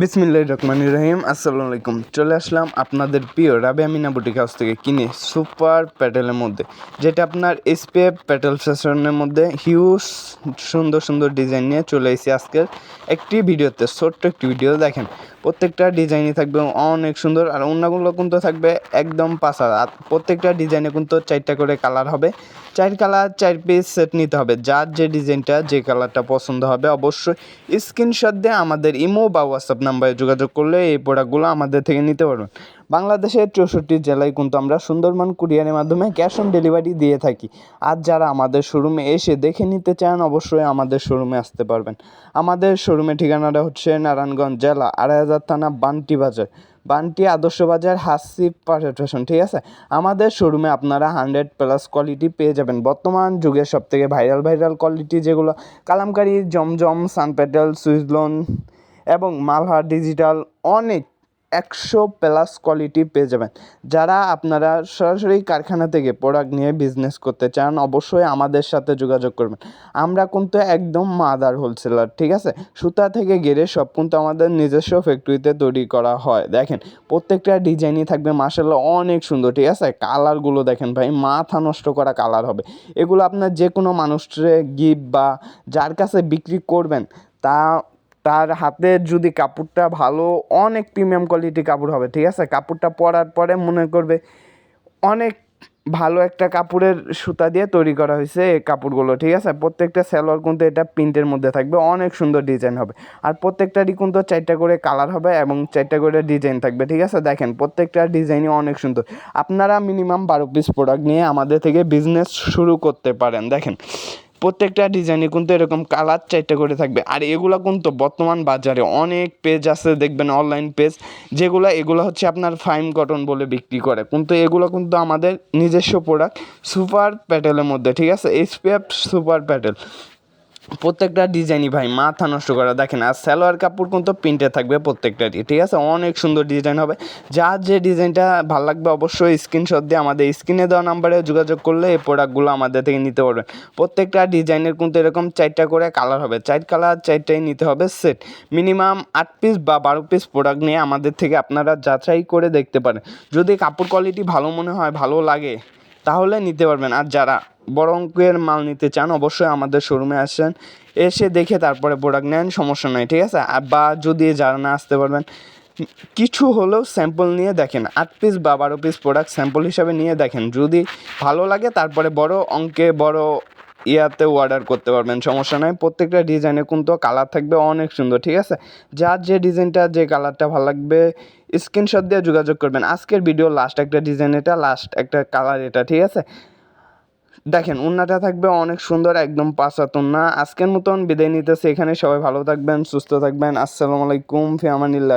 বিসমিল্লাহ রহমান রহিম, আসসালামু আলাইকুম। চলে আসলাম আপনাদের প্রিয় রাবে আমিনা বুটিক হাউস থেকে কিনে সুপার প্যাটেলের মধ্যে, যেটা আপনার এসপিএফ প্যাটেল সেশনের মধ্যে হিউজ সুন্দর সুন্দর ডিজাইন নিয়ে চলে এসেছি আজকের একটি ভিডিওতে। ছোট্ট একটি ভিডিও, দেখেন, প্রত্যেকটা ডিজাইনই থাকবে অনেক সুন্দর আর অন্যগুলো কিন্তু থাকবে একদম পাশা আর প্রত্যেকটা ডিজাইনে কিন্তু চারটা করে কালার হবে, চার কালার, চার পিস সেট নিতে হবে। যার যে ডিজাইনটা, যে কালারটা পছন্দ হবে, অবশ্যই স্ক্রিনশট দিয়ে আমাদের ইমো বা হোয়াটসঅ্যাপ নাম্বারে যোগাযোগ করলে এই প্রোডাক্টগুলো আমাদের থেকে নিতে পারবেন। বাংলাদেশের চৌষট্টি জেলায় কিন্তু আমরা সুন্দরবন কুরিয়ারের মাধ্যমে ক্যাশ অন ডেলিভারি দিয়ে থাকি। আর যারা আমাদের শোরুমে এসে দেখে নিতে চান, অবশ্যই আমাদের শোরুমে আসতে পারবেন। আমাদের শোরুমের ঠিকানাটা হচ্ছে নারায়ণগঞ্জ জেলা আড়াই হাজার থানা, বান্টি বাজার। বান্টি আদর্শ বাজার হাসি পারফেকশন ঠিক আছে? আমাদের শোরুমে আপনারা হান্ড্রেড প্লাস কোয়ালিটি পেয়ে যাবেন। বর্তমান যুগের সব থেকে ভাইরাল ভাইরাল কোয়ালিটি যেগুলো, কালামকারি, জমজম, সানপেটেল, সুইজলন এবং মালহার ডিজিটাল অনেক একশো প্লাস কোয়ালিটি পেয়ে যাবেন। যারা আপনারা সরাসরি কারখানা থেকে প্রোডাক্ট নিয়ে বিজনেস করতে চান, অবশ্যই আমাদের সাথে যোগাযোগ করবেন। আমরা কিন্তু একদম মাদার হোলসেলার ঠিক আছে? সুতা থেকে গেড়ে সব কিন্তু আমাদের নিজস্ব ফ্যাক্টরিতে তৈরি করা হয়। দেখেন, প্রত্যেকটা ডিজাইনই থাকবে মার্শাল্লাহ অনেক সুন্দর, ঠিক আছে? কালারগুলো দেখেন ভাই, মাথা নষ্ট করা কালার হবে। এগুলো আপনার যে কোনো মানুষের গিফট বা যার কাছে বিক্রি করবেন, তা তার হাতে যদি কাপড়টা ভালো, অনেক প্রিমিয়াম কোয়ালিটি কাপড় হবে, ঠিক আছে? কাপড়টা পরার পরে মনে করবে অনেক ভালো একটা কাপড়ের সুতা দিয়ে তৈরি করা হয়েছে এই কাপড়গুলো, ঠিক আছে? প্রত্যেকটা সালোয়ার কিন্তু এটা প্রিন্টের মধ্যে থাকবে, অনেক সুন্দর ডিজাইন হবে। আর প্রত্যেকটারই কিন্তু চারটা করে কালার হবে এবং চারটা করে ডিজাইন থাকবে, ঠিক আছে? দেখেন, প্রত্যেকটা ডিজাইনই অনেক সুন্দর। আপনারা মিনিমাম বারো পিস প্রোডাক্ট নিয়ে আমাদের থেকে বিজনেস শুরু করতে পারেন। দেখেন প্রত্যেকটা ডিজাইনে কিন্তু এরকম কালার চারটে করে থাকবে। আর এগুলো কিন্তু বর্তমান বাজারে অনেক পেজ আছে, দেখবেন অনলাইন পেজ যেগুলো, এগুলো হচ্ছে আপনার ফাইন কটন বলে বিক্রি করে। কিন্তু এগুলো কিন্তু আমাদের নিজস্ব প্রোডাক্ট সুপার প্যাটেলের মধ্যে, ঠিক আছে? এসপিএফ সুপার প্যাটেল প্রত্যেকটা ডিজাইনই ভাই, মাথা নষ্ট করা। দেখেন, আর সালোয়ার কাপড় কিন্তু প্রিন্টে থাকবে প্রত্যেকটারই, ঠিক আছে? অনেক সুন্দর ডিজাইন হবে। যার যে ডিজাইনটা ভালো লাগবে অবশ্যই স্ক্রিনশট দিয়ে আমাদের স্ক্রিনে দেওয়া নাম্বারে যোগাযোগ করলে এই প্রোডাক্টগুলো আমাদের থেকে নিতে পারবেন। প্রত্যেকটা ডিজাইনের কিন্তু এরকম চারটা করে কালার হবে। চার কালার চারটাই নিতে হবে সেট মিনিমাম আট পিস বা বারো পিস প্রোডাক্ট নিয়ে আমাদের থেকে আপনারা যাচাই করে দেখতে পারেন। যদি কাপড় কোয়ালিটি ভালো মনে হয়, ভালো লাগে তাহলে নিতে পারবেন। আর যারা বড় অঙ্কের মাল নিতে চান, অবশ্যই আমাদের শোরুমে আসেন, এসে দেখে তারপরে প্রোডাক্ট নেন, সমস্যা নাই, ঠিক আছে? বা যদি যারা না আসতে পারবেন, কিছু হলেও স্যাম্পল নিয়ে দেখেন। আট পিস বা বারো পিস প্রোডাক্ট স্যাম্পল হিসাবে নিয়ে দেখেন। যদি ভালো লাগে, তারপরে বড় অঙ্কে বড় ইয়াতেও অর্ডার করতে পারবেন, সমস্যা নয় প্রত্যেকটা ডিজাইনে কিন্তু কালার থাকবে অনেক সুন্দর, ঠিক আছে? যার যে ডিজাইনটা যে কালারটা ভালো লাগবে স্ক্রিনশট দিয়ে যোগাযোগ করবেন। আজকের ভিডিও লাস্ট একটা ডিজাইন এটা লাস্ট একটা কালার এটা, ঠিক আছে? দেখেন উন্নাটা থাকবে অনেক সুন্দর, একদম পাঁচাত উন্না আজকের মতন বিদায় নিতেছে। এখানে সবাই ভালো থাকবেন, সুস্থ থাকবেন। আসসালামু আলাইকুম, ফিয়ামানিল্লাহ।